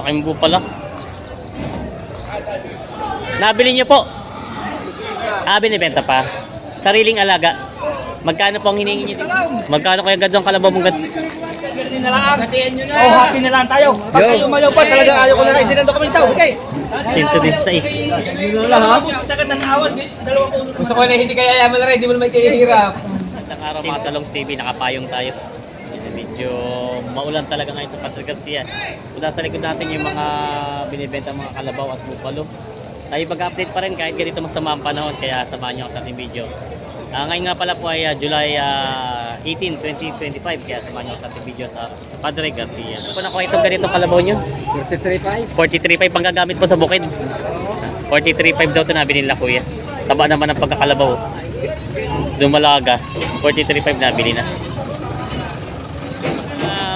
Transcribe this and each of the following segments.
Laking bu pala. Nabili niyo po? Ah, binibenta pa. Sariling alaga. Magkano po ang hiningi niyo? Magkano kaya gandang kalabaw mong? Ganun na lang. Oh, happy na lang tayo. Pag kayo umayaw pa, talagang ayaw ko na. Hindi na kami tao. Okay. 116. Tagat ng awal. Dalawang ulo. Gusto ko na hindi kaya yaman na rin. Hindi mo naman kahihirap. Magandang araw mga talong TV, nakapayong tayo. Medyo maulan talaga ngayon sa Patrick Garcia. Mula sa likod natin yung mga binibenta mga kalabaw at bupalo. Tayo mag-update pa rin kahit ganito masama ang panahon kaya samahan nyo ako sa ating video. Ah, ngayon nga pala po ay ah, July ah, 18, 2025 kaya samahan nyo ako sa ating video sa, sa Padre Garcia. Ano po nakuha itong ganitong kalabaw nyo? 43.5. 43.5 pang gagamit po sa bukid. 43.5 daw ito nabili nila kuya. Taba naman ang pagkakalabaw. Dumalaga. 43.5 nabili na.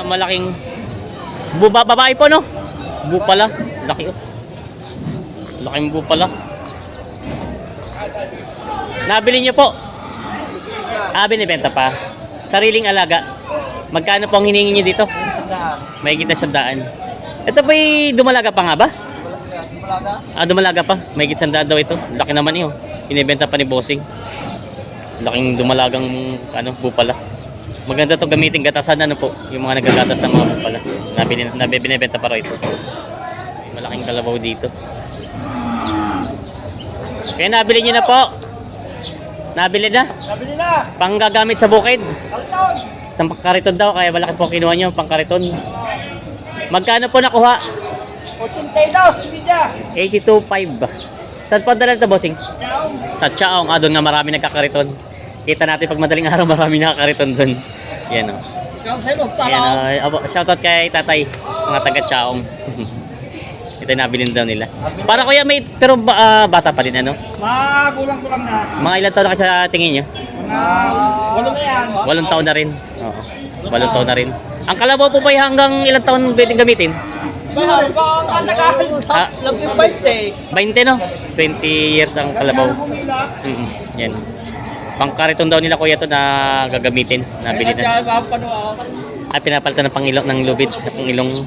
Malaking bu ba- babae po no? Bu pala. Laki oh. Laking bu pala. Nabili niyo po? Ah, binibenta pa. Sariling alaga. Magkano po ang hiningi niyo dito? May kita sa daan. Ito ba'y dumalaga pa nga ba? Ah, dumalaga pa. May gitsandaan daw ito. Laki naman iyo. Inibenta pa ni Bossing. Laking dumalagang ano, bupala. Maganda to gamitin gatasan ano po, yung mga nagagatas ng mga bupala. Nabili nabibinebenta pa raw ito. Malaking kalabaw dito. Kaya nabili niyo na po. Nabili na. Nabili na. Panggagamit sa bukid. Kalton. Sa pangkariton daw, kaya malaki po kinuha nyo, pangkariton. Magkano po nakuha? 82. Ibida. 82.5. Saan po ang dala ito, bossing? Sa Chaong, ah, doon nga marami nagkakariton. Kita natin pag madaling araw, marami nakakariton doon. Yan o. Ikaw sa loob. Yan o. shoutout kay tatay, mga taga Chaong. Ito yung nabilin daw nila. Para kuya may, pero ba- ah, bata pa din ano? Magulang-gulang na. Mga ilan taon na kasi sa tingin nyo? Mga walo na yan. Walong taon na rin. Oo. Walong taon na rin. Ang kalabaw po ba hanggang ilang taon pwedeng gamitin? Ah. Laging 20. 20 no? 20 years ang kalabaw. Mm Yan. Pangkariton daw nila kuya to na gagamitin. Nabili na. At pinapalitan ng pangilong ng lubid sa pangilong.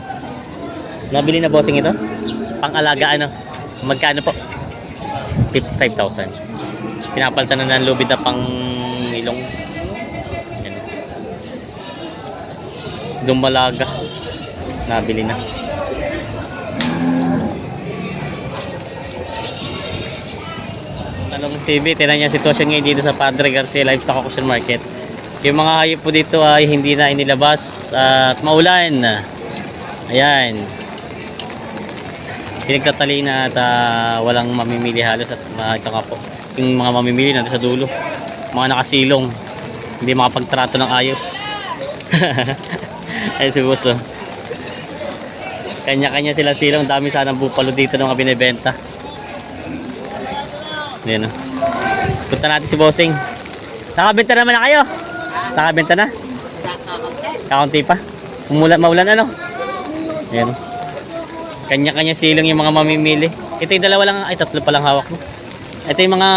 Nabili na bossing ito? Pang-alaga ano? Magkano po? 55,000. Pinapalitan na ng lubid na pang ilong. Yan. Dumalaga. Nabili na. TV, tinan niya sitwasyon ngayon dito sa Padre Garcia Livestock Auction Market. Yung mga hayop po dito ay hindi na inilabas at maulan. Ayan. Pinagtatali na at ah, walang mamimili halos at uh, ito nga po. Yung mga mamimili na sa dulo. Mga nakasilong. Hindi makapagtrato ng ayos. Ay si Buso. Kanya-kanya sila silong. Dami sana bupalo dito ng mga binibenta. Ayan o. Punta natin si Bossing. Nakabenta naman na kayo? Nakabenta na? Kakunti pa? Umulan, maulan ano? Ayan. Kanya-kanya silong yung mga mamimili. Ito yung dalawa lang, ay tatlo pa lang hawak mo. Ito yung mga,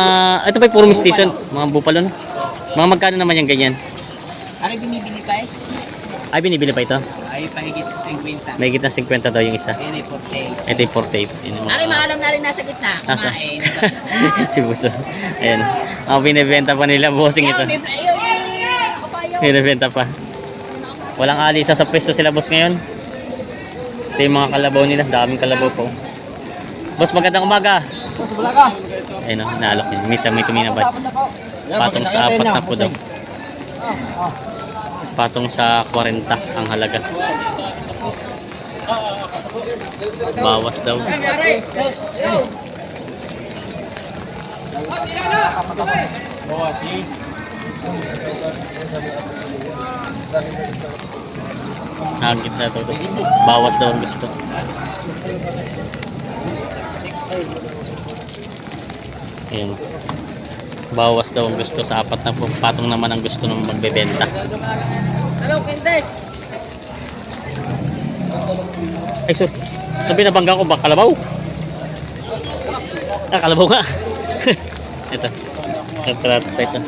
ito pa yung puro station, mga bupalo no? Mga magkano naman yung ganyan? Ano binibili pa eh? Ay, binibili pa ito. Ay, pahigit sa 50. May gitna 50 daw yung isa. Ayun ay 40. Ito yung 48. Yun yung mga- Ari, maalam na rin nasa gitna. Nasa? Kumain. si Buso. Ayan. Mga binibenta pa nila, bossing ito. Ayun, ayun, ayun, ayun. Ako pa yun. Binibenta pa. Walang alisa sa pwesto sila, boss, ngayon. Ito yung mga kalabaw nila. Daming kalabaw po. Boss, magandang umaga. Mas wala ka. Ayun o, naalok niya. May tami tumina ba? Patong sa apat na po daw. Patong sa 40 ang halaga. Bawas daw. Hagit na to. Bawas daw ang gusto. Ayan. Bawas daw ang gusto sa apat na. Patong naman ang gusto ng magbebenta. Hello, Kente. Ay, so, sabi na bangga ko ba kalabaw? Ah, kalabaw nga. ito. Ito, ito.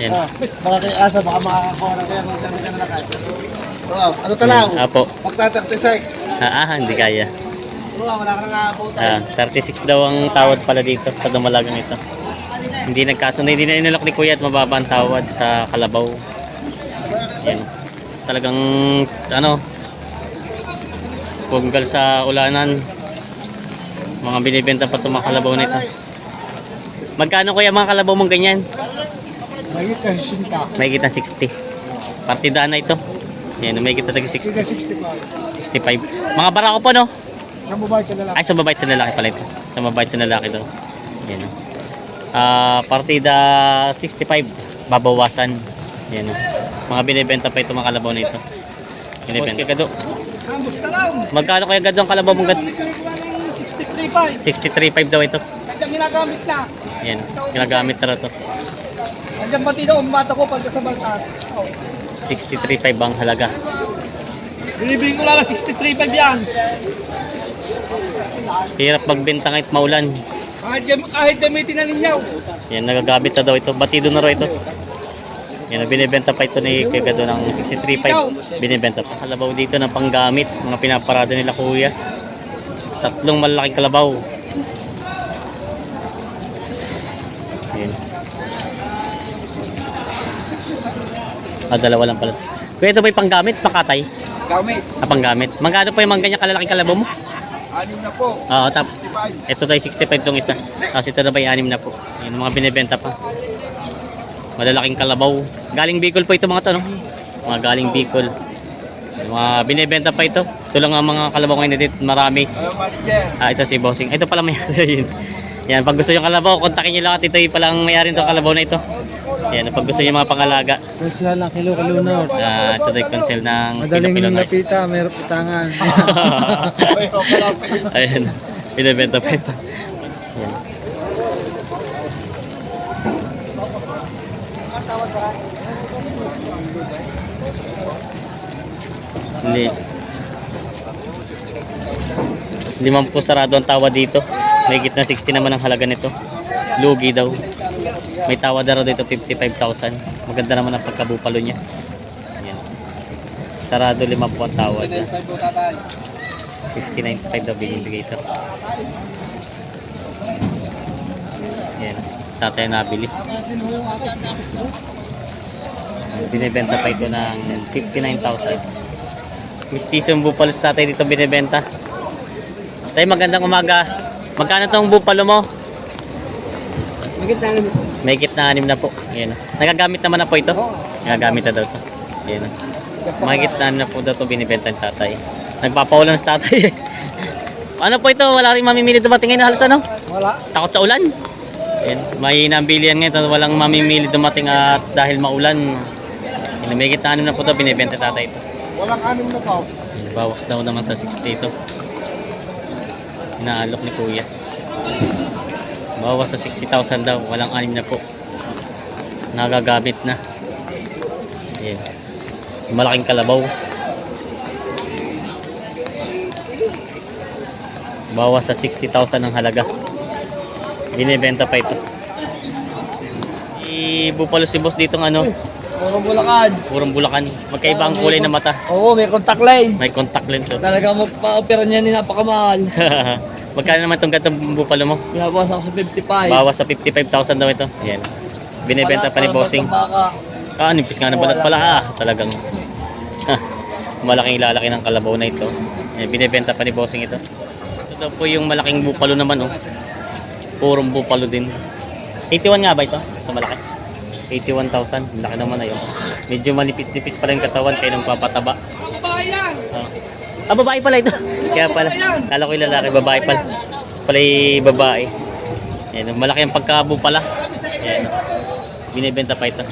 Yan. Ah, baka kay Asa, baka makakakuha na kaya kung dami ka na lakad. Oo, ano talaw? Apo. Pagtataktisay. Ah, ah, hindi kaya. Oo, wala ka nang aabutan. Ah, 36 daw ang tawad pala dito sa dumalagang ito. Hindi nagkasunod, hindi na inalok ni Kuya at mababa ang tawad sa kalabaw. Yan. Talagang, ano, punggal sa ulanan. Mga binibenta pa itong mga kalabaw na ito. Magkano kuya mga kalabaw mong ganyan? Mayit ka, sinta. May kita 60. Partidaan na ito. Yan, may kita tag 60. 65. 65. Mga barako po no? Sa babae ka lalaki. Ay, sa mabait sa lalaki pala ito. Sa mabait sa lalaki daw. Yan. oh. Ah, partida 65. Babawasan. Yan. oh. Mga binibenta pa ito mga kalabaw na ito. Gado. Ambos talaw. Magkano kaya gado ang kalabaw mong gado? 63.5. 63.5 daw ito. Nandiyan ginagamit na. Yan. Ginagamit na ito. Nandiyan pati daw, umata ko pagka sa baltan. Oh. 63.5 ang halaga. Binibigyan ko lang 63.5 yan. Hirap magbenta kahit maulan. Kahit, kahit gamitin na ninyo. Yan, nagagamit na daw ito. Batido na raw ito. Yan, binibenta pa ito ni Kagado ng 63.5. Binibenta pa. Kalabaw dito ng panggamit. Mga pinaparada nila kuya. Tatlong malaking kalabaw. Ah, dalawa lang pala. Kuya, ito ba yung panggamit? Pakatay? Gamit. Ah, panggamit. Magkano po yung mga ganyan kalalaking kalabaw mo? Anim na po. Oo, tap. 65. Ito tayo 65 tong isa. Tapos ito na ba yung anim na po. Yan, mga binibenta pa. Malalaking kalabaw. Galing Bicol po ito mga to, no? Mga galing Bicol. Mga binibenta pa ito. Ito lang ang mga kalabaw ngayon dito. Marami. Manager. Ah, ito si Bossing. Ito pala may. Yan, pag gusto yung kalabaw, kontakin nyo lang at ito yung palang may-ari ng kalabaw na ito. Yan, pag gusto nyo mga pangalaga. Konsihal ng kilo kilo na. Ah, ito tayo consel ng Madaling Pilipino North. napita, mayroon utangan. Ayan, binibenta pa ito. Ayan. Hindi. Hindi man po sarado ang tawa dito. May na 60 naman ang halaga nito. Lugi daw. May tawa daw dito 55,000. Maganda naman ang pagkabupalo niya. Ayan. Sarado lima po ang tawad. 59.5 daw binibigay ito. Yan. Tatay nabili. Binibenta pa ito ng 59,000. Mistisong bupalo sa tatay dito binibenta. Tay, magandang umaga. Magkano tong bupalo mo? May kit na anim na po. Ayan. Nagagamit naman na po ito? Nagagamit na daw ito. Ayan. May kit na anim na po daw ito binibenta ng tatay. Nagpapaulan sa tatay. ano po ito? Wala rin mamimili dumating ngayon halos ano? Wala. Takot sa ulan. Ayan. May nambilian ngayon. Walang mamimili dumating at dahil maulan. Ayan. May kit na anim na po ito binibenta ng tatay ito. Walang anim na pa. Bawas daw naman sa 60 ito. Inaalok ni kuya. Bawas sa 60,000 daw. Walang anim na po. Nagagamit na. Ayan. Malaking kalabaw. Bawas sa 60,000 ang halaga. Binibenta pa ito. Ibupalo si boss dito ng ano, Puro bulakan. purong bulakan. Magkaiba ang kulay ng mata. Oo, may contact lens. May contact lens. Oh. Talaga magpa-opera niya ni napakamahal. Magkano naman itong gatong bupalo mo? Binabawas ako sa 55. Bawas sa 55,000 daw ito. Yan. Binibenta pa ni Bossing. Ah, nipis nga na balat pala. Ah, talagang malaking lalaki ng kalabaw na ito. Yan, binibenta pa ni Bossing ito. Ito daw po yung malaking bupalo naman oh. Purong bupalo din. 81 nga ba ito? Sa malaki? 81,000. Laki naman na yun. Medyo manipis-nipis pala yung katawan kaya nung papataba. Bayan! Ah. ah, babae pala ito. Kaya pala. Kala ko yung lalaki, babae pala. Pala yung babae. Yan, malaki ang pagkabo pala. Yan. Binibenta pa ito.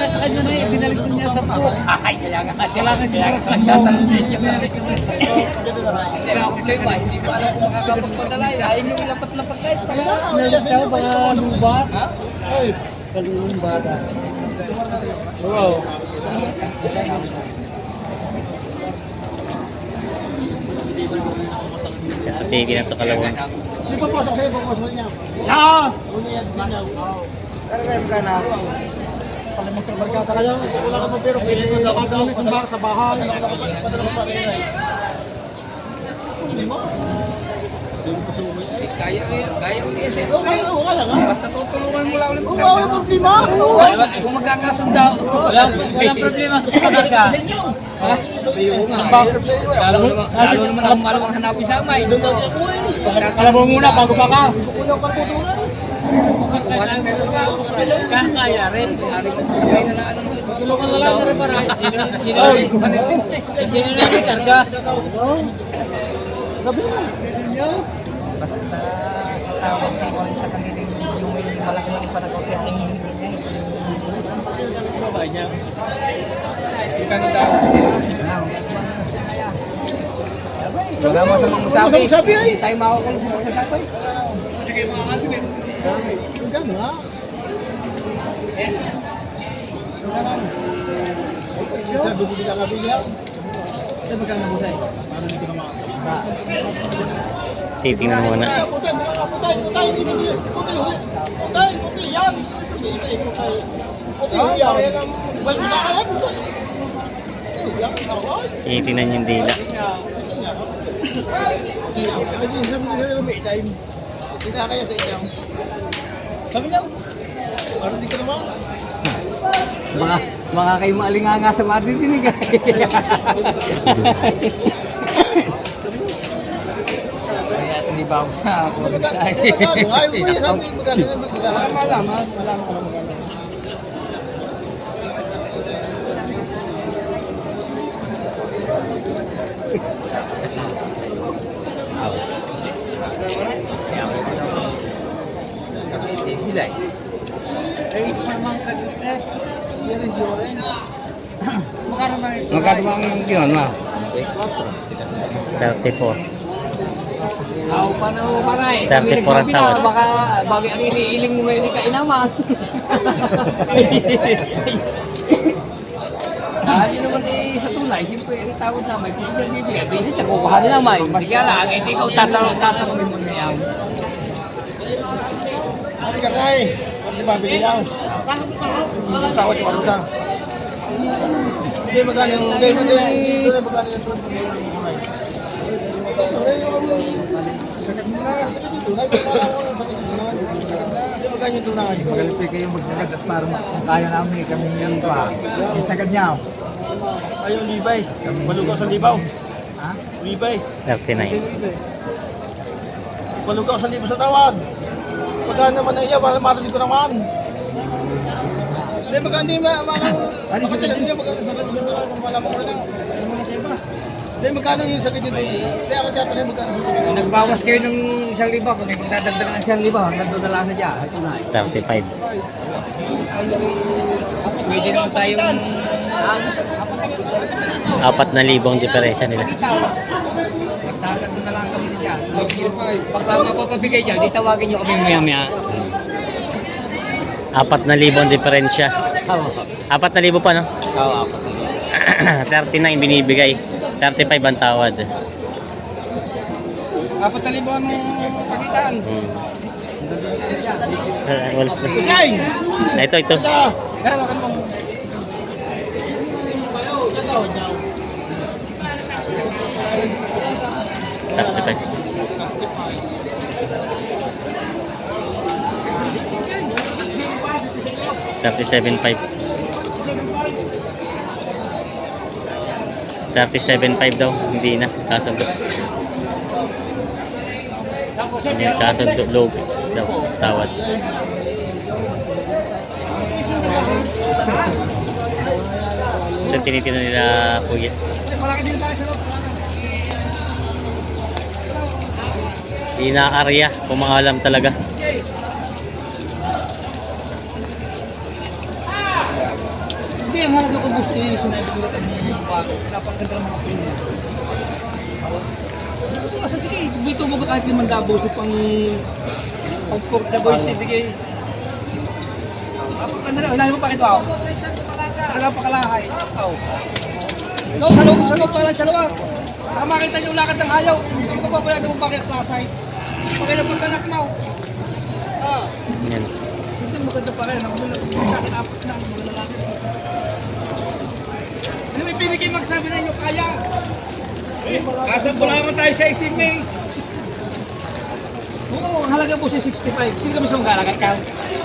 Nasa kanya na binalik niya sa po. Ay, kailangan ka. Kailangan niya sa inyo. Binalik niya sa po. Kailangan ko sa iba. Hindi ko alam kung makakapagpadala. Ayaw nyo ilapat-lapat ba luba? Ay, kalulong bata. Wow. Tingin na ito kalawang. Sino papasok sa'yo? Papasok niya. Yeah! Una yan, sinyaw. Talaga yung kana. Pala magtrabarkada kayo. Wala ka pero pili mo na kami sa bahay. Sa bahay. Padala mo pa rin. Eh, Kaya, kaya ulit eh. Oo, kaya oo, kaya nga. Basta tutulungan mo lang ulit Oo, wala magkarga. problema. Oo. Kung magkakasunda, Walang, walang problema sa kakarga. ha? Oo nga, hirap sa iyo. eh. Lalo naman, lalo naman ako malamang hanapin sa amay. Alam mo muna bago pa ka. Kukulang ka po doon. Kumalang kayo talaga. Kaya rin. Ari ko pasabay na lang. Tulungan na lang rin para. Sino, sino, Oh, sino na yung karga? Sabi mo. Basta sa tawag ng kwenta kanina yung may malaki-laki pa na kopya ng hindi niya. Wala mo sa mga sabi. Wala mo sabi, ay. Hindi tayo makakulong sa masasabi. Hanggang nga. Sa bibili ka kabila. Eh, magkano mo sa'yo? Paano dito naman? Titingnan muna. Titingnan yung dila. Kinakaya sa inyong. Sabi niya, ano di ka naman? Mga, mga kayo maalinganga sa matitinig. Kaya hindi ba ako sa ako? Magkano? Ayaw mo yan, sabi, magkano? Magkano? Malaman. Malaman ko na magkano. Hilay. Ay, isa pa naman kagit eh. Yan ang joren. Magkano na ito? Magkano ba ang kinon ma? 34. Ako pa na ako para eh. 34 Kami ang tawad. baka babi ang iniiling mo ngayon ni Kainaman. Ah, yun naman eh, sa tunay, siyempre, ang tawad na may gusto niya bibigay. Basic siya, kukuha nila may. Hindi kaya lang, hindi ikaw tatanong, tatanungin mo na yan. Hindi ka kay. Hindi mabili yan. Takot pa rin ka. Hindi magkano yung... Hindi, hindi, hindi. Hindi magkano yung Sakit na. Sakit yung tunay. Sakit yung tunay. Hindi magkano yung tunay. Magalit kayo magsagad at para kaya namin kami yung pa. Yung sagad niya. Ayaw, libay. Malugaw sa libaw. Ha? Libay. 39. Malugaw sa libaw sa tawad. Magkano naman na iya, para marinig ko naman. Hindi, magkano hindi ma... Malang... Makatilan niya, magkano sa libaw sa tawad. Malaman ko na. Hindi, magkano yung sakit tunay. Hindi, ako tiyatanay magkano sa libaw. Nagbawas kayo ng isang liba, kung may magdadagdag ng isang liba, hanggang doon na lang na dyan, ito na. 35. Pwede naman tayong... Apat na libong diferensya nila. Basta hanggang doon na lang kami sa dyan. Pag mapapabigay dyan, di tawagin nyo kami maya-maya. Apat na libong diferensya. Apat na libo pa, no? Oo, ako talaga. 39 binibigay. 35 ang tawad. Apat na libo ang pagitan. Hmm. Walis na. Ah, ito, ito. Tapos Tapos 75. Dati 7.5 daw, hindi na. Sasagot. Sasagot low daw, tawad. Ito tinitingnan nila kuya. Inaarya, pumangalam talaga. Hindi, mahalaga ko gusto yung sinabi ko bago. Napakaganda ng mga pinya. Asa sige, dito mo ka kahit limang dabo sa pang pang pork na boy si bigay. Napakaganda na, unahin mo pa ito ako. Napakalahay. Ako. No, sa loob, sa loob pa lang, sa loob. Para makita niyo lakad ng ayaw. Hindi mo kapabayaan mo bakit klasay. Pagkailan pagkanak mo. Ah. Yan. Sige, maganda pa rin. Ako na sa akin, apat na ang mga lalaki. Ano may pinigay magsabi na inyo, kaya? Kasang wala naman tayo sa isipin. Oo, ang halaga po si 65. Sino kami sa mga halaga? Ikaw?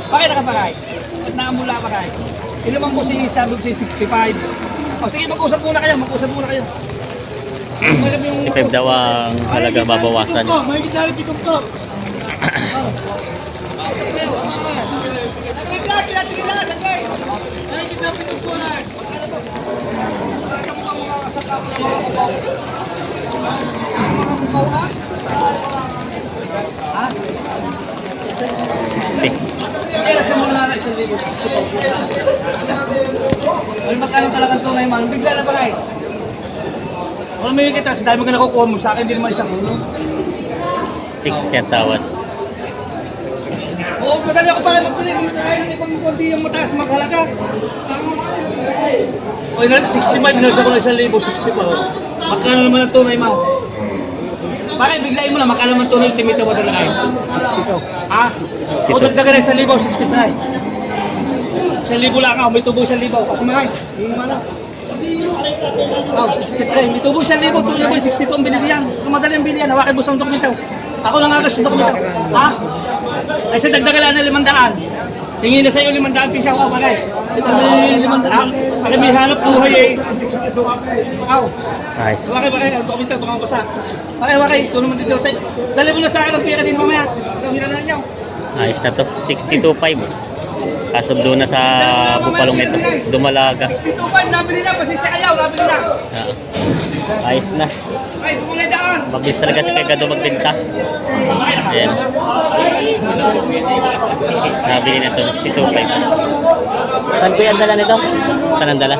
Bakit nakapakay? At naamula pa kayo? Ilan man po si sabi ko si 65? O sige, mag-usap muna kayo, mag-usap muna kayo. 65 daw ang halaga babawasan. May gitara pick-up to. Sixty. Kaya sa mga na isang libo, 60 po. Ay, magkano talagang tunay man? Bigla na ba kayo? Wala may kita, sa dami ka nakukuha mo sa akin, hindi naman isang ulo. 60 ang tawad. Oo, madali ako para magpili. Hindi konti yung mataas maghalaga. O, yun na, 65, binasa ko na isang libo, 60 pa. Magkano naman ang tunay mo? Bakit biglayin mo na, magkano naman tunay timita mo dala kayo? 62. Ha? O, dagdagan na isang libo, 60 tayo. Isang libo lang ako, may tubo isang libo. Kasi mahal, hindi naman ako. Oh, 63. May tubo isang libo, tuloy mo yung 62 ang binili yan. Kung madali ang bili yan, hawakin mo sa dokumento. Ako lang agas yung dokumento. Ha? Ay sa dagdagan lang na limandaan. Tingin na sa'yo limandaan pisaw ako, bagay. Ito may limandaan. Pag may hanap buhay eh. Aw. Nice. Bakit, bakit? Ang dokumento, tukang basa. Bakit, bakit? Ito naman dito sa'yo. Dali mo na sa akin ang pera din mamaya. Ito, hinalaan niyo. Ayos na to. 62.5. Kasundo na sa bupalong nito. Dumalaga. 62.5, nabili na. Pasensya kayo, nabili na. Ah. Ayos na. Mabilis talaga si Pegado magbenta. Ayan. Nabili na to. 62.5. Saan ko yung dala nito? Saan ang dala?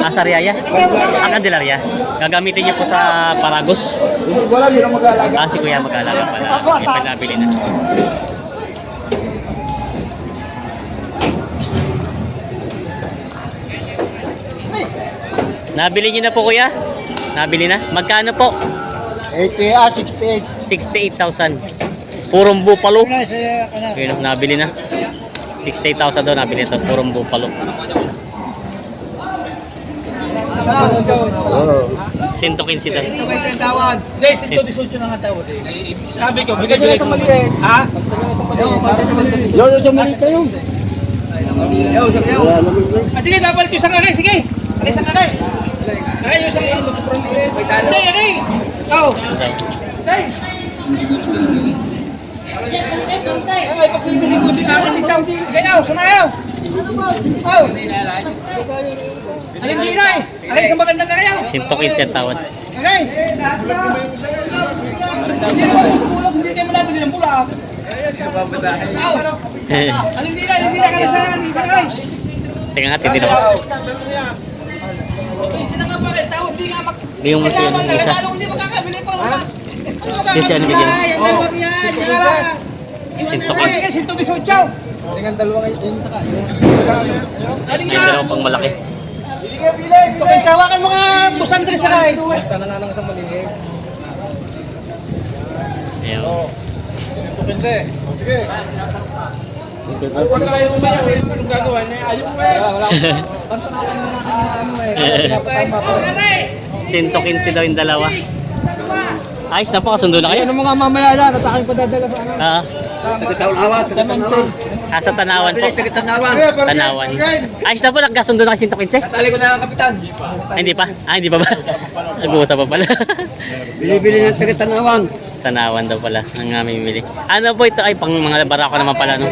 Ah, sa Riaya? Ah, Candelaria. Gagamitin niyo po sa Paragos. Ah, si Kuya mag-alaga pala. May panabili na. Nabili niyo na po kuya? Nabili na? Magkano po? 80, ah, 68. 68,000. Purong bupalo. Ayun, nabili na. 68,000 daw nabili ito. Purong bupalo. Sinto kinsi daw. Ito kayo sa tawad. Hindi, sinto disulcho na nga tawad eh. Sabi ko, bigay-bigay ko. Ha? Yo, yo, sa malita yun. Yo, sabi yo. Ah, sige, babalik yung isang agay, sige. Ano isang agay? Agay yung isang agay. Hindi, agay. Oh, agay. Ay, pagbibili ko din ako ikaw. Gayaw, sumayaw. Oh. Alin di na eh. Alin sa magandang karayaw. Sinto kinsi ang tawad. Okay. Hindi mo lang, hindi kayo malapit ng pula. Aw. Alin di na, alin di na kaya sa hindi sa kay. Teka nga, hindi nga. Yung mas yun, yung isa. Hindi makakabili pa naman. Yung siya, ano bigyan? Oh. Sinto kasi ito biso chow. Tingnan dalawa kayo. Yun, taka. Nga. dalawang pang malaki. Ito kayo sawakan mga busan dres sa kay. Tanananang sa maliit. Ayun. Tukinse. O, sige. Pag ayaw mo mayak, eh, anong gagawin? Eh, Ayaw mo eh. Wala Sinto kinsi daw yung dalawa. Ayos na po, kasundo na kayo. Ano mga mamaya yan? At aking padadala sa ano? Ah, Tagatanawan, tagatanawan. Ah, sa Tanawan po. Tagatanawan. Tanawan. Ayos na po, nagkasundo na kayo Sinto kinsi. Tali ko na ang kapitan. Ah, hindi pa? Ah, hindi pa ba? Nag-uusap pa pala. Binibili ng tagatanawan. Tanawan daw pala ang aming bili. Ano po ito? Ay, pang mga barako naman pala, no?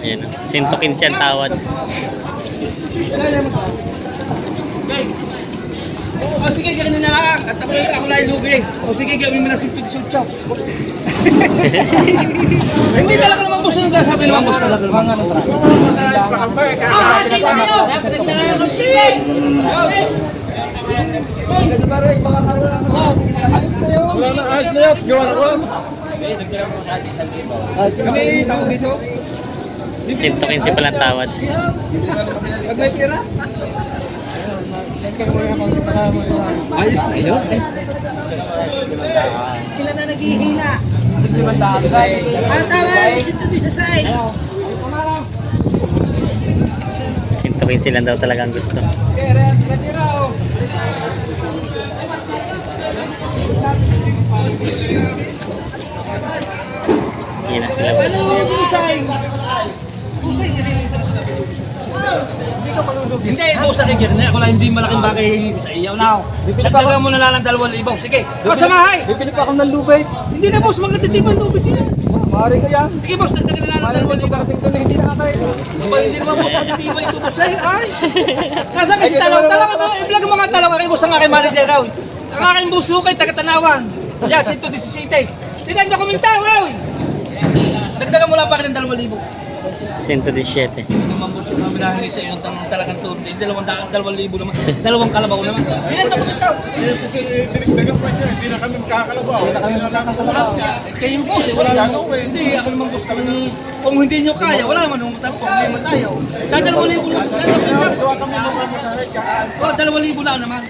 Ayan, no? Sinto kinsi ang tawad. O sige, ganun na lang. At ako, lang lugi. O sige, gawin mo na si Pidso Chow. Hindi talaga naman gusto yung sabi naman gusto talaga. Mga ano Ah, hindi tayo! Wala na, ayos na yan. Gawa na ko. Kami tawag dito. Sinto kinsi pala ang tawad. Pag may pira. Ayos na yun. Sila na naghihila. Tiglimandaan. Ah, tama, ito din sa size. 115 lang daw talaga ang gusto. Yan na sila. Hindi, ikaw sa kigir na. Ako lang hindi malaking bagay sa iyo. Now, dagdagan mo na lang ng dalawang libaw. Sige, boss, samahay! Bibili pa akong ng lubid. Hindi na, boss. Magkatitipan lubid yan. Maaari ko yan. Sige, boss. Dagdagan na lang ng dalawang libaw. Ito na hindi nakakain. Aba, hindi naman boss. Magkatitipan ito, boss. Ay! Nasaan kasi talong? Talong ano? I-vlog ang mga talong. Aking boss ang aking manager raw. Ang aking boss sukay, taga-tanawan. Yes, ito, this is city. Hindi na dokumenta, wow! Dagdagan mo lang pa rin ng dalawang libaw. 117. naman gusto namin nahingi sa iyo ng talagang tour. Hindi, dalawang, da- dalawang libo naman. Dalawang kalabaw naman. Hindi na dokumenta. Eh, kasi eh, dinigdagan pa niya, hindi na kami makakalabaw. Hindi na kami makakalabaw. Eh, Kayo yung boss, eh, wala naman. Hindi, ako naman boss kami. Kung hindi nyo kaya, wala naman nung problema tayo. Dadalawang libo lang. Gawa kami ng mga masahe, kakaan. Oh, dalawang libo lang naman.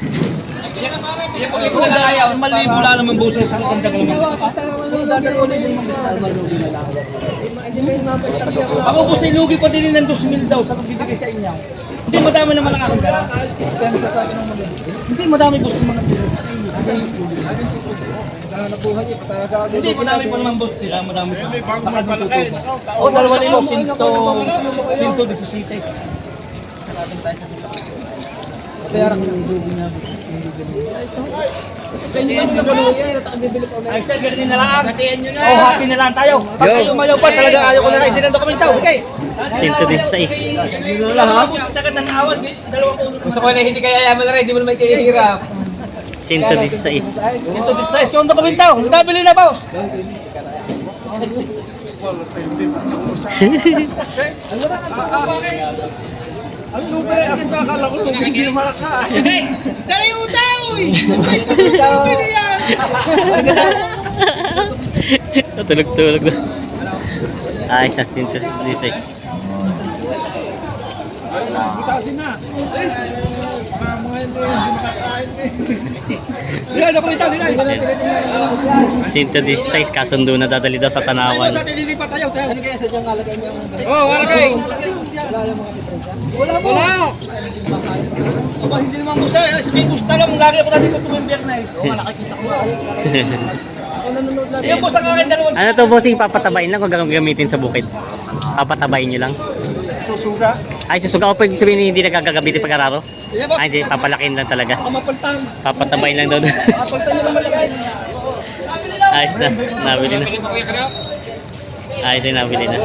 Kung ayaw, malibo lang naman boss sa isang ganda naman. Ako po sa ilugi pa din ng 2,000 daw sa pagbibigay sa inyo. Hindi madami naman ang aking dala. Hindi madami gusto mga Hindi, madami pa naman boss nila, madami pa. Hindi, bago magpalaki. O, dalawa libo, sinto, sinto 17. Ay, sir, ganun na lang. Hatiyan nyo na. Oh, happy na lang tayo. Pag kayo umayaw pa, talaga ayaw ko na rin. Hindi na dokumentaw. Okay. 116. Dito lang ha. Tagat ng awal. Dalawang ulo. Gusto ko na hindi kaya yaman na rin, hindi mo naman kahihirap. 116. Ito, this size. Kung dokumentaw. Nabili na ba? Basta hindi pa nakusa. Ang lubay, ang kakala ko, hindi na makakain. Dali utaw! Pwede yan! Tulog-tulog na. Ayos na 116. Butasin na. Dila. 116 kasundo na dadali daw sa Tanawan. sa. Oh, wala kayo. Wala mo. Wala. Aba, hindi naman mo sa sa kay Busta lang. Lagi ako na dito tuwing biyernes. Oo, nga, nakikita ko. Ayun po sa akin dalawang. ano to bossing papatabayin lang kung gagamitin sa bukid? Papatabayin nyo lang? Susuga. Ay, susuga ko pag sabihin hindi nagagagamitin pagkararo? Ayun po. Ay, hindi, papalakin lang talaga. Baka mapaltan. Papatabayin lang daw. Mapaltan nyo naman yan. Ayos na, nabili na. Ayos na, nabili na.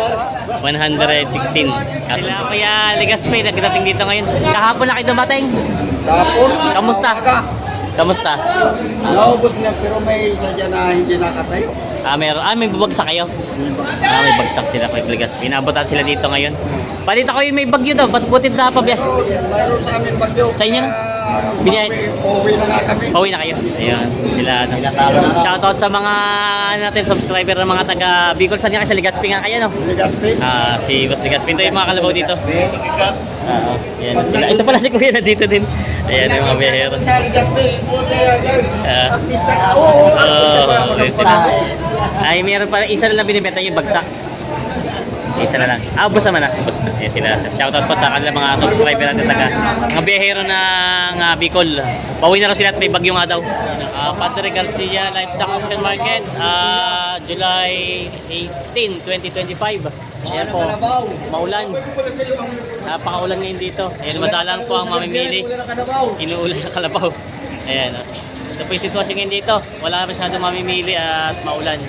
116. Sila Kuya Legaspe, nagdating dito ngayon. Kahapon na kayo dumating. Tapos, Kamusta? Kamusta? naubos niya pero may isa dyan na hindi nakatayo. Ah, meron. Ah, may babagsak kayo? Ah, may bagsak sila kay Legaspe. Inabutan sila dito ngayon. Balita ko yung may bagyo daw. Ba't butit na pa biya? Mayroon sa amin bagyo. Sa inyo na? Kaya, Biniyay. Uuwi na nga kami. Pauwi na kayo. Ayun, sila. Ano. Shoutout sa mga ano natin, subscriber ng mga taga Bicol. Saan nga kayo? Sa Legaspi nga kayo, no? Ligaspi. Ah, si Boss Legaspi. Ito yung mga kalabaw dito. Oo, yan sila. Ito pala si Kuya na dito din. Ayan yung mga biyahero. Sa Ligaspi, buti kayo. Ah. Artista ka. Oo, artista ka. artista. Ay, meron pa isa na lang binibenta yung bagsak. Isa na lang. Ah, basta man na. Basta. Yan sila. Shoutout po sa kanila mga subscriber natin taga. Mga biyahero ng uh, Bicol. Pauwi na raw sila at may bagyo nga daw. Ah, Padre Garcia Livestock Auction Market. ah July 18, 2025. Ayan po. Maulan. Napakaulan ngayon dito. Ayan, madalang po ang mamimili. Inuulan ng kalabaw. Ayan. Ito po yung sitwasyon ngayon dito. Wala masyadong mamimili at maulan.